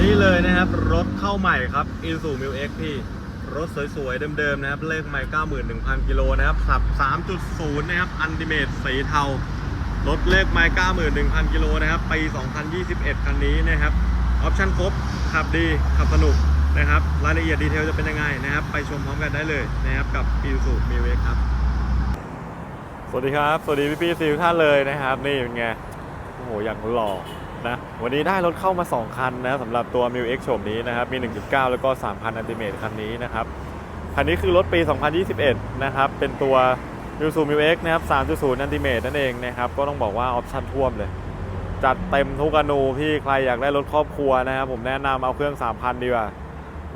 นี่เลยนะครับ รถเข้าใหม่ครับ i s u m i l X พี่ รถสวยๆ เดิมๆ นะครับ เลขใหม่ 91,000 กิโลนะครับขับ 3.0 นะครับ อันติเมตสีเทา รถเลขใหม่91,000 กิโลนะครับ ปี 2021 คันนี้นะครับ ออปชั่นครบ ขับดี ขับสนุกนะครับ รายละเอียดดีเทลจะเป็นยังไงนะครับ ไปชมพร้อมกันได้เลยนะครับกับ i s u m i l X ครับ สวัสดีครับ สวัสดีพี่ๆซีทุกท่านเลยนะครับ นี่เป็นไง โอ้โห อย่างหล่อ นะวันนี้ได้รถเข้ามา 2 คันนะสำหรับตัว m i l X โฉมนี้นะครับมี 1.9 แล้วก็ 3,000อันติเมตคันนี้นะครับคันนี้คือรถปี 2021 นะครับเป็นตัว m i l s u m i l X นะครับ 3.0อันติเมตนั่นเองนะครับก็ต้องบอกว่าออปชั่นท่วมเลย จัดเต็มทุกอนูพี่ใครอยากได้รถครอบครัวนะครับผมแนะนำเอาเครื่อง 3,000 ดีกว่า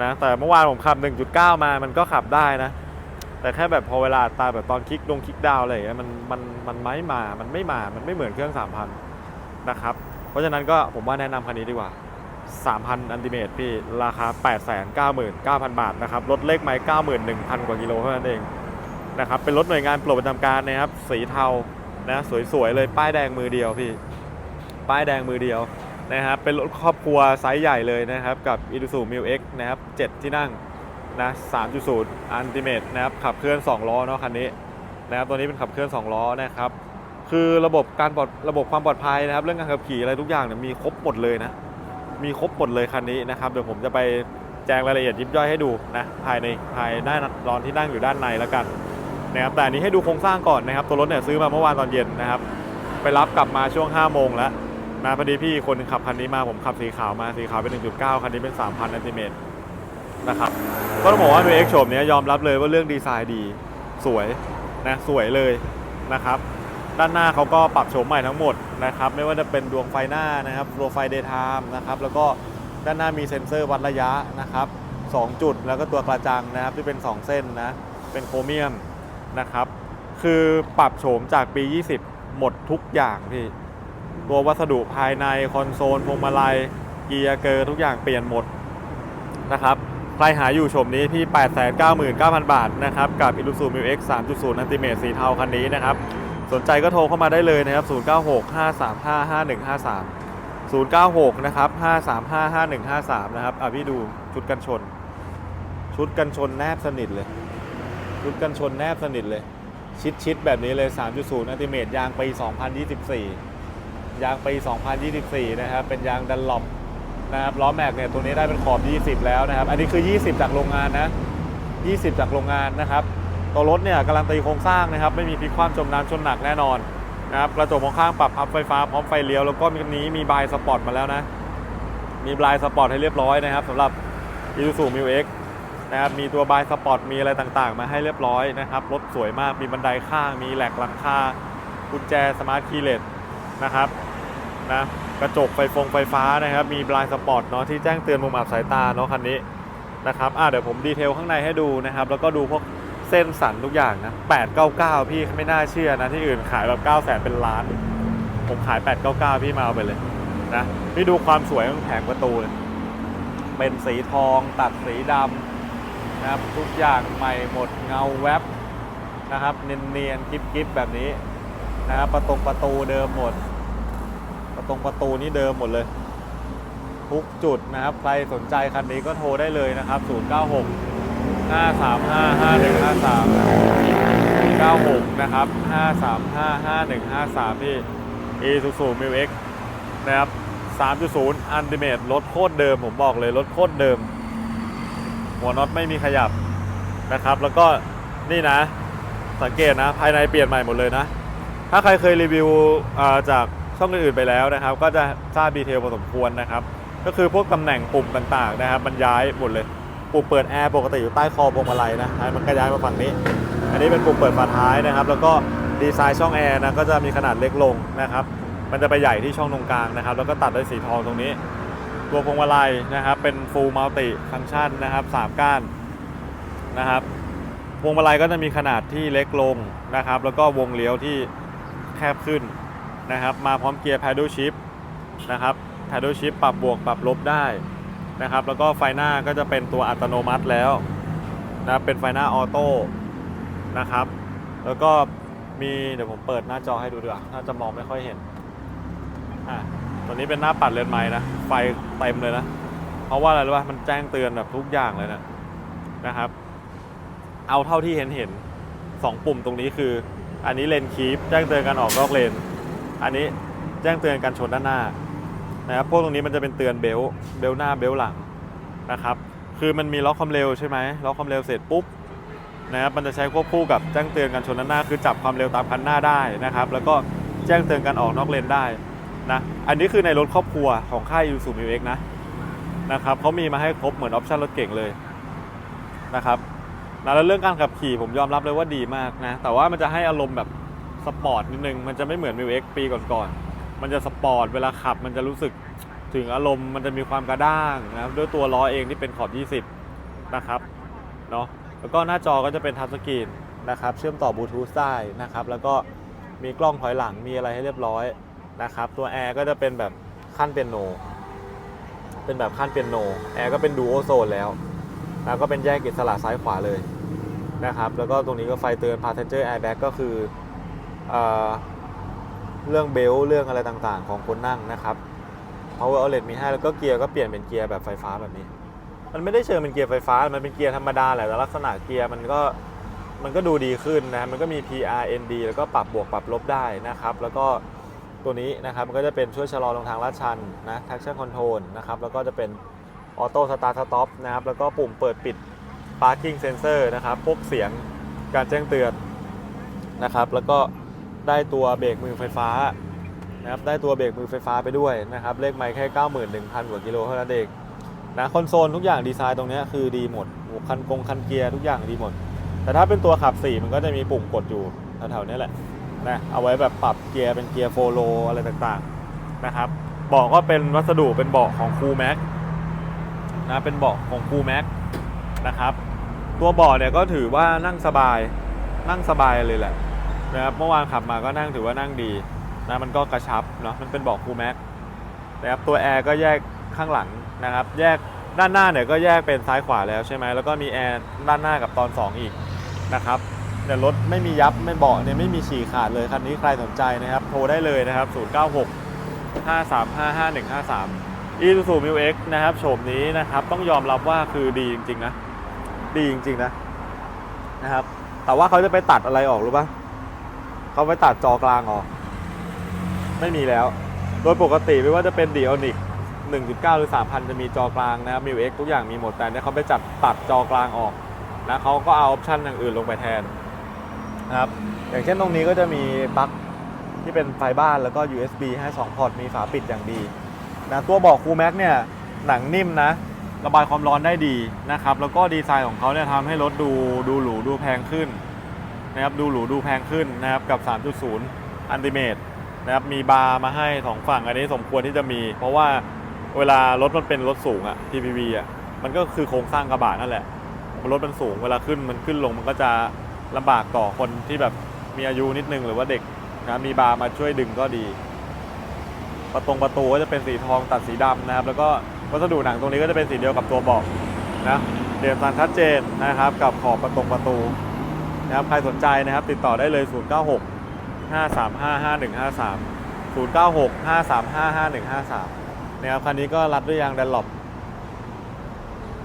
นะแต่เมื่อวานผมขับ 1.9 มามันก็ขับได้นะแต่แค่แบบพอเวลาตาแบบตอนคลิกลงคลิกดาวอะไรอย่างเงี้ยมันมันมันไม่มา มันไม่มา มันไม่เหมือนเครื่อง 3,000 นะครับ เพราะฉะนั้นก็ผมว่าแนะนำคันนี้ดีกว่า 3,000 อันติเมตพี่ ราคา 899,000 บาทนะครับ รถเลขไม้91,000 กว่ากิโลเท่านั้นเองนะครับ เป็นรถหน่วยงานโปรดประจำการนะครับ สีเทา นะ สวยๆ เลย ป้ายแดงมือเดียวพี่ ป้ายแดงมือเดียวนะครับ เป็นรถครอบครัวไซส์ใหญ่เลยนะครับ กับ i s u m i l X นะครับ 7 ที่นั่งนะ 3.0 อันติเมตนะครับ ขับเคลื่อน 2 ล้อเนาะคันนี้นะครับ ตัวนี้เป็นขับเคลื่อน 2 ล้อนะครับ คือระบบการปลอดระบบความปลอดภัยนะครับ เรื่องการขับขี่อะไรทุกอย่างเนี่ยมีครบหมดเลยนะ มีครบหมดเลยคันนี้นะครับเดี๋ยวผมจะไปแจ้งรายละเอียดยิบย่อยให้ดูนะภายในภายด้านตอนที่นั่งอยู่ด้านในแล้วกันนะครับแต่อันนี้ให้ดูโครงสร้างก่อนนะครับ ตัวรถเนี่ยซื้อมาเมื่อวานตอนเย็นนะครับ ไปรับกลับมาช่วง5โมงแล้วนะพอดีพี่คนขับคันนี้มาผมขับสีขาวมาสีขาวเป็น 1.9 คันนี้เป็น 3,000อันติเมตรนะครับก็ต้องบอกว่า New X โฉมเนี้ยยอมรับเลยว่าเรื่องดีไซน์ดีสวยนะสวยเลยนะครับ ด้านหน้าเขาก็ปรับโฉมใหม่ทั้งหมดนะครับไม่ว่าจะเป็นดวงไฟหน้านะครับโปรไฟเดย์ไทม์นะครับแล้วก็ด้านหน้ามีเซ็นเซอร์วัดระยะนะครับ2จุดแล้วก็ตัวกระจังนะครับที่เป็น 2 เส้นนะเป็นโครเมียมนะครับคือปรับโฉมจากปี 20 หมดทุกอย่างพี่ตัววัสดุภายในคอนโซลพวงมาลัยเกียร์เกอร์ทุกอย่างเปลี่ยนหมดนะครับใครหาอยู่ชมนี้พี่ 899,000 บาทนะครับกับ i l u s u m i X 3.0อันติเมตสีเทาคันนี้นะครับ สนใจก็โทรเข้ามาได้เลยนะครับ 096 535 5153 096 นะครับ 535 5153 นะครับ อะพี่ดูชุดกันชน ชุดกันชนแนบสนิทเลย ชุดกันชนแนบสนิทเลย ชิดๆแบบนี้เลย 3.0อันติเมตยางปี 2024 ยางปี 2024 นะครับ เป็นยางดันลอปนะครับ ล้อแม็กเนี่ย ตัวนี้ได้เป็นขอบ 20 แล้วนะครับ อันนี้คือ 20 จากโรงงานนะ 20 จากโรงงานนะครับ ตัวรถเนี่ยการันตีโครงสร้างนะครับไม่มีพลิกคว่ำจมน้ำชนหนักแน่นอนนะครับกระจกมองข้างปรับพับไฟฟ้าพร้อมไฟเลี้ยวแล้วก็มีนี้มีบายสปอร์ตมาแล้วนะมีบายสปอร์ตให้เรียบร้อยนะครับสำหรับ i s u z u m i X นะครับมีตัวบายสปอร์ตมีอะไรต่างๆ มาให้เรียบร้อยนะครับรถสวยมากมีบันไดข้างมีแหลกหลังคากุญแจสมาร์ทคีย์เลสนะครับนะกระจกไฟฟงไฟฟ้านะครับมีบายสปอร์ตเนาะที่แจ้งเตือนมุมอับสายตาเนาะคันนี้นะครับอ่าเดี๋ยวผมดีเทลข้างในให้ดูนะครับแล้วก็ดูพวก เส้นสันทุกอย่างนะ 899 พี่ไม่น่าเชื่อนะ ที่อื่นขายแบบ9 0 0 0 0เป็นล้าน ผมขาย 899 พี่มาเอาไปเลยนะพี่ดูความสวยของแผงประตูเลยเป็นสีทองตัดสีดำนะครับทุกอย่างใหม่หมดเงาแวบนะครับเนียนๆกิ๊บๆแบบนี้นะครับประตงประตูเดิมหมด ประตงประตูนี่เดิมหมดเลย ทุกจุดนะครับ ใครสนใจคันนี้ก็โทรได้เลยนะครับ 096 535 5153 96 นะครับ 535 5153 ที่ Isuzu m i l X นะครับ 3.0 Ultimate รถโคตรเดิม ผมบอกเลยรถโคตรเดิม หัวน็อตไม่มีขยับนะครับ แล้วก็นี่นะ สังเกตนะ ภายในเปลี่ยนใหม่หมดเลยนะ ถ้าใครเคยรีวิวจากช่องอื่นๆไปแล้วนะครับ ก็จะทราบดีเทลพอสมควรนะครับ ก็คือพวกตำแหน่งปุ่มต่างๆนะครับ มันย้ายหมดเลย ปุ่มเปิดแอร์ปกติอยู่ใต้คอพวงมาลัยนะมันก็ย้ายมาฝั่งนี้ อันนี้เป็นปุ่มเปิดฝาท้ายนะครับ แล้วก็ดีไซน์ช่องแอร์นะก็จะมีขนาดเล็กลงนะครับ มันจะไปใหญ่ที่ช่องตรงกลางนะครับ แล้วก็ตัดด้วยสีทองตรงนี้ ตัวพวงมาลัยนะครับ เป็น full multi function นะครับสามก้านนะครับพวงมาลัยก็จะมีขนาดที่เล็กลงนะครับ แล้วก็วงเลี้ยวที่แคบขึ้นนะครับ มาพร้อมเกียร์ paddle shift นะครับ paddle shift ปรับบวกปรับลบได้ นะครับ แล้วก็ไฟหน้าก็จะเป็นตัวอัตโนมัติแล้วนะเป็นไฟหน้าออโต้นะครับ แล้วก็มีเดี๋ยวผมเปิดหน้าจอให้ดูดีกว่าน่าจะมองไม่ค่อยเห็นอะตัวนี้เป็นหน้าปัดเลนส์ไม้นะไฟเต็มเลยนะ เพราะว่าอะไรรู้ป่ะมันแจ้งเตือนแบบทุกอย่างเลยนะนะครับ เอาเท่าที่เห็นเห็นสองปุ่มตรงนี้คือ อันนี้เลนคีปแจ้งเตือนการออกนอกเลน อันนี้แจ้งเตือนการชนด้านหน้า นะครับพวกตรงนี้มันจะเป็นเตือนเบล์เบลหน้าเบลหลังนะครับคือมันมีล็อกความเร็วใช่ไหมล็อกความเร็วเสร็จปุ๊บนะครับมันจะใช้ควบคู่กับแจ้งเตือนการชนด้านหน้า คือจับความเร็วตามคันหน้าได้นะครับ แล้วก็แจ้งเตือนการออกนอกเลนได้นะอันนี้คือในรถครอบครัวของค่าย u s u m i x นะนะครับเขามีมาให้ครบเหมือนออปชั่นรถเก่งเลยนะครับนะแล้วเรื่องการขับขี่ผมยอมรับเลยว่าดีมากนะ แต่ว่ามันจะให้อารมณ์แบบสปอร์ตนิดนึง มันจะไม่เหมือน m ิว X ปีก่อน มันจะสปอร์ตเวลาขับ มันจะรู้สึกถึงอารมณ์มันจะมีความกระด้างนะครับด้วยตัวล้อเองที่เป็นขอบ 20 นะครับเนาะแล้วก็หน้าจอก็จะเป็นทัชสกรีนนะครับเชื่อมต่อบลูทูธได้นะครับแล้วก็มีกล้องถอยหลังมีอะไรให้เรียบร้อยนะครับตัวแอร์ก็จะเป็นแบบขั้นเปียโน เป็นแบบขั้นเปียโนแอร์ก็เป็นดูโอโซนแล้วแล้วก็เป็นแยกอิสระซ้ายขวาเลยนะครับแล้วก็ตรงนี้ก็ไฟเตือน passenger airbag ก็คือเออ เรื่องเบลต์เรื่องอะไรต่างๆ ของคนนั่งนะครับ power outlet มีให้แล้วก็เกียร์ก็เปลี่ยนเป็นเกียร์แบบไฟฟ้าแบบนี้ มันไม่ได้เชิงเป็นเกียร์ไฟฟ้า มันเป็นเกียร์ธรรมดาแหละแต่ลักษณะเกียร์มันก็มันก็ดูดีขึ้นนะมันก็มี PRND แล้วก็ปรับบวกปรับลบได้นะครับ แล้วก็ตัวนี้นะครับมันก็จะเป็นช่วยชะลอลงทางลาดชันนะ traction control นะครับ แล้วก็จะเป็นออโต้สตาร์ทสต็อปนะครับ แล้วก็ปุ่มเปิดปิด parking sensor นะครับ พวกเสียงการแจ้งเตือนนะครับ แล้วก็ ได้ตัวเบรกมือไฟฟ้านะครับได้ตัวเบรกมือไฟฟ้าไปด้วยนะครับเลขไมล์แค่ 91,000 กว่ากิโลเท่านั้นเองนะคอนโซลทุกอย่างดีไซน์ตรงนี้คือดีหมดหัวคันกงคันเกียร์ทุกอย่างดีหมด แต่ถ้าเป็นตัวขับ4มันก็จะมีปุ่มกดอยู่แถวๆนี้แหละนะเอาไว้แบบปรับเกียร์เป็นเกียร์โฟโลอะไรต่างๆนะครับเบาะก็เป็นวัสดุเป็นเบาะของคูแม็กนะเป็นเบาะของคูแม็กนะครับตัวเบาะเนี่ยก็ถือว่านั่งสบายนั่งสบายเลยแหละ นะครับเมื่อวานขับมาก็นั่งถือว่านั่งดีนะมันก็กระชับเนาะมันเป็นเบาะคูแม็กนะครับตัวแอร์ก็แยกข้างหลังนะครับ แยกด้านหน้าเนี่ยก็แยกเป็นซ้ายขวาแล้วใช่ไหมแล้วก็มีแอร์ด้านหน้ากับตอน 2 อีกนะครับแต่รถไม่มียับไม่เบาะเนี่ยไม่มีฉี่ขาดเลยคันนี้ใครสนใจนะครับ โทรได้เลยนะครับ 096 535 5153อีซูซูมิวเอ็กนะครับโฉมนี้นะครับต้องยอมรับว่าคือดีจริงๆนะ ดีจริงๆนะนะครับ แต่ว่าเขาจะไปตัดอะไรออกรู้ปะ เขาไปตัดจอกลางออกไม่มีแล้ว โดยปกติไม่ว่าจะเป็นดีออนิก1.9 หรือ 3,000 จะมีจอกลางนะครับมิวเอ็กทุกอย่างมีหมดแต่เนี่ยเขาไปจัดตัดจอกลางออกนะเขาก็เอาออปชันอย่างอื่นลงไปแทนนะครับอย่างเช่นตรงนี้ก็จะมีปลั๊กที่เป็นไฟบ้านแล้วก็ USB ให้ 2 พอร์ตมีฝาปิดอย่างดีนะตัวเบอกคูแม็กเนี่ยหนังนิ่มนะ ระบายความร้อนได้ดีนะครับ แล้วก็ดีไซน์ของเขาเนี่ยทำให้รถดูดูหรูดูแพงขึ้น นะครับดูหรูดูแพงขึ้นนะครับกับ 3.0 อันติเมตนะครับมีบาร์มาให้สองฝั่งอันนี้สมควรที่จะมี เพราะว่าเวลารถมันเป็นรถสูงอะ PPV อะมันก็คือโครงสร้างกระบะนั่นแหละรถมันสูงเวลาขึ้นมันขึ้นลงมันก็จะลำบากต่อคนที่แบบมีอายุนิดนึงหรือว่าเด็กนะมีบาร์มาช่วยดึงก็ดี ประตงประตูก็จะเป็นสีทองตัดสีดำนะครับ แล้วก็วัสดุหนังตรงนี้ก็จะเป็นสีเดียวกับตัวเบาะนะเด่นสันชัดเจนนะครับ กับขอบประตงประตู นะครับใครสนใจนะครับติดต่อได้เลย 096 535 5153 096 535 5153นะครับคันนี้ก็รัดด้วยยางแดนหลบ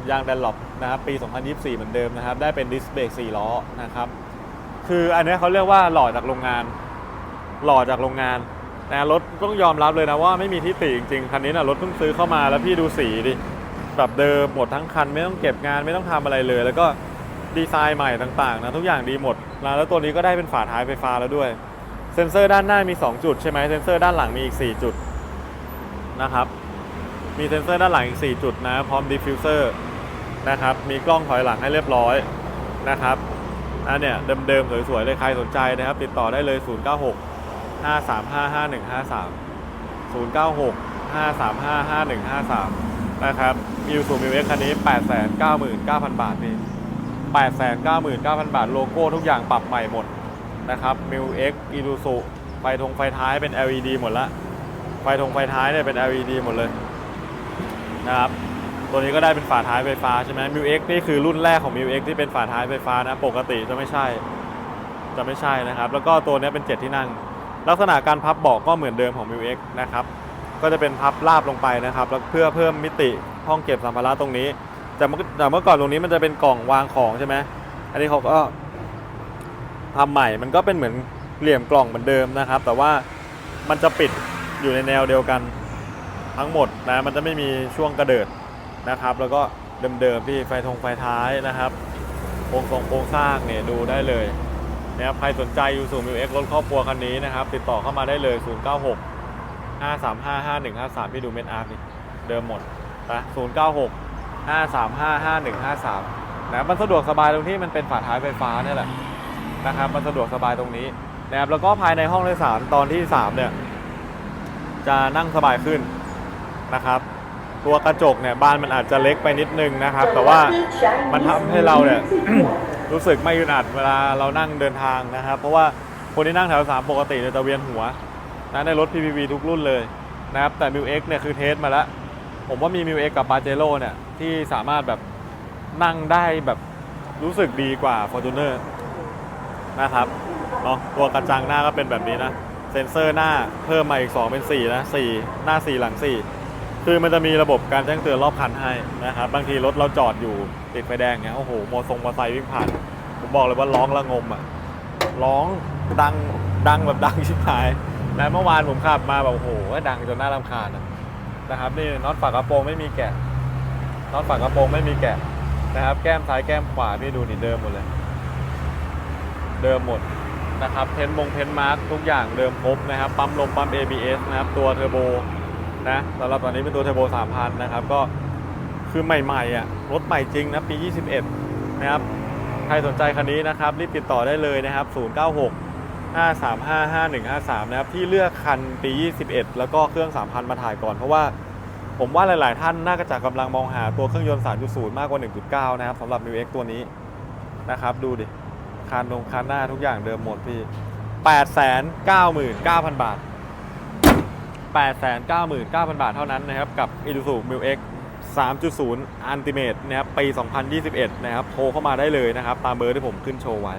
ยางแดนหลบนะครับปี 2024 เหมือนเดิมนะครับ ได้เป็นดิสเบรก4ล้อนะครับคืออันนี้เขาเรียกว่าหล่อจากโรงงาน หล่อจากโรงงานนะรถต้องยอมรับเลยนะว่าไม่มีที่ติจริงๆคันนี้นะรถเพิ่งซื้อเข้ามาแล้วพี่ดูสีดิแบบเดิมหมดทั้งคันไม่ต้องเก็บงานไม่ต้องทำอะไรเลย แล้วก็ ดีไซน์ใหม่ต่างๆนะทุกอย่างดีหมดนะแล้วตัวนี้ก็ได้เป็นฝาท้ายไฟฟ้าแล้วด้วย เซ็นเซอร์ด้านหน้ามี 2 จุดใช่ไหมเซ็นเซอร์ด้านหลังมีอีก 4 จุดนะครับมีเซ็นเซอร์ด้านหลังอีก 4 จุดนะพร้อมดิฟฟิวเซอร์นะครับมีกล้องถอยหลังให้เรียบร้อยนะครับอันเนี้ยเดิมๆสวยๆเลยใครสนใจนะครับ ติดต่อได้เลย 096 535 5153 096 535 5153 นะครับมิวสูมิวเอ็กคันนี้ 899,000 บาทนี่ 899,000 บาท โลโก้ทุกอย่างปรับใหม่หมดนะครับมิวเอ็กอีดูสุไฟทงไฟท้ายเป็น LED หมดละ ไฟทงไฟท้ายเนี่ยเป็น LED หมดเลยนะครับ ตัวนี้ก็ได้เป็นฝาท้ายไฟฟ้าใช่ไหมมิวเอ็กนี่คือรุ่นแรกของมิวเอ็กที่เป็นฝาท้ายไฟฟ้านะ ปกติจะไม่ใช่ จะไม่ใช่นะครับ แล้วก็ตัวนี้เป็น 7 ที่นั่ง ลักษณะการพับเบาะก็เหมือนเดิมของ m ิว X นะครับ ก็จะเป็นพับราบลงไปนะครับ แล้วเพื่อเพิ่มมิติห้องเก็บสัมภาระตรงนี้ แต่เมื่อแต่เมื่อก่อนตรงนี้มันจะเป็นกล่องวางของใช่ไหมอันนี้เขาก็ทำใหม่มันก็เป็นเหมือนเหลี่ยมกล่องเหมือนเดิมนะครับ แต่ว่ามันจะปิดอยู่ในแนวเดียวกันทั้งหมดนะมันจะไม่มีช่วงกระเดิดนะครับ แล้วก็เดิมๆที่ไฟทงไฟท้ายนะครับโครงทรงโครงสร้างเนี่ยดูได้เลยนะครับใครสนใจยูสูมิวเอ็กรถครอบครัวคันนี้นะครับ ติดต่อเข้ามาได้เลย 096 535 5153 พี่ดูเม็ดอาร์นี่เดิมหมดนะ096 5153นะมันสะดวกสบายตรงที่มันเป็นฝาท้ายไฟฟ้าเนี่ยแหละนะครับมันสะดวกสบายตรงนี้นะครับแล้วก็ภายในห้องโดยสารตอนที่ 3 เนี่ย จะนั่งสบายขึ้นนะครับ ตัวกระจกเนี่ยบ้านมันอาจจะเล็กไปนิดนึงนะครับ แต่ว่ามันทำให้เราเนี่ยรู้สึกไม่อึดอัดเวลาเรานั่งเดินทางนะครับ เพราะว่าคนที่นั่งแถวสามปกติเนี่ยจะเวียนหัวนะในรถ PPV ทุกรุ่นเลยนะครับแต่ m ิ X เเนี่ยคือเทสมาแล้ว ผมว่ามี m ิ X กับ p a j e r o เนี่ย ที่สามารถแบบนั่งได้แบบรู้สึกดีกว่า Fortuner นะครับเนาะตัวกระจังหน้าก็เป็นแบบนี้นะ เซ็นเซอร์หน้าเพิ่มมาอีก 2 เป็น 4 นะ 4 หน้า 4 หลัง 4 คือมันจะมีระบบการแจ้งเตือนรอบคันให้นะครับ บางทีรถเราจอดอยู่ติดไฟแดงเงี้ยโอ้โหมอทรงมอไซค์วิ่งผ่าน ผมบอกเลยว่าร้องระงมอะร้องดังดังแบบดังชิบหาย และเมื่อวานผมขับมาแบบโอ้โหดังจนน่ารำคาญนะครับนี่น็อตฝากระโปรงไม่มีแกะ น็อตฝากระโปรงไม่มีแกะนะครับ แก้มซ้ายแก้มขวาพี่ดูนี่เดิมหมดเลย เดิมหมดนะครับเพนมงเพนมาร์กทุกอย่างเดิมครบนะครับ ปั๊มลมปั๊ม ABS นะครับ ตัวเทอร์โบนะสำหรับตอนนี้เป็นตัวเทอร์โบ3,000 นะครับ ก็คือใหม่ๆอะรถใหม่จริงนะ ปี 21 นะครับ ใครสนใจคันนี้นะครับ รีบติดต่อได้เลยนะครับ 096 535 5153 นะครับ ที่เลือกคันปี 21 แล้วก็เครื่อง 3,000 มาถ่ายก่อนเพราะว่า ผมว่าหลาย ๆ ท่านน่าจะกำลังมองหาตัวเครื่องยนต์ 3.0 มากกว่า 1.9 นะครับสำหรับ New X ตัวนี้นะครับ ดูดิ คานลงคานหน้าทุกอย่างเดิมหมดพี่ 899,000 บาท 899,000 บาทเท่านั้นนะครับ กับ Isuzu m i l X 3.0 Ultimate นะครับ ปี 2021 นะครับ โทรเข้ามาได้เลยนะครับ ตามเบอร์ที่ผมขึ้นโชว์ไว้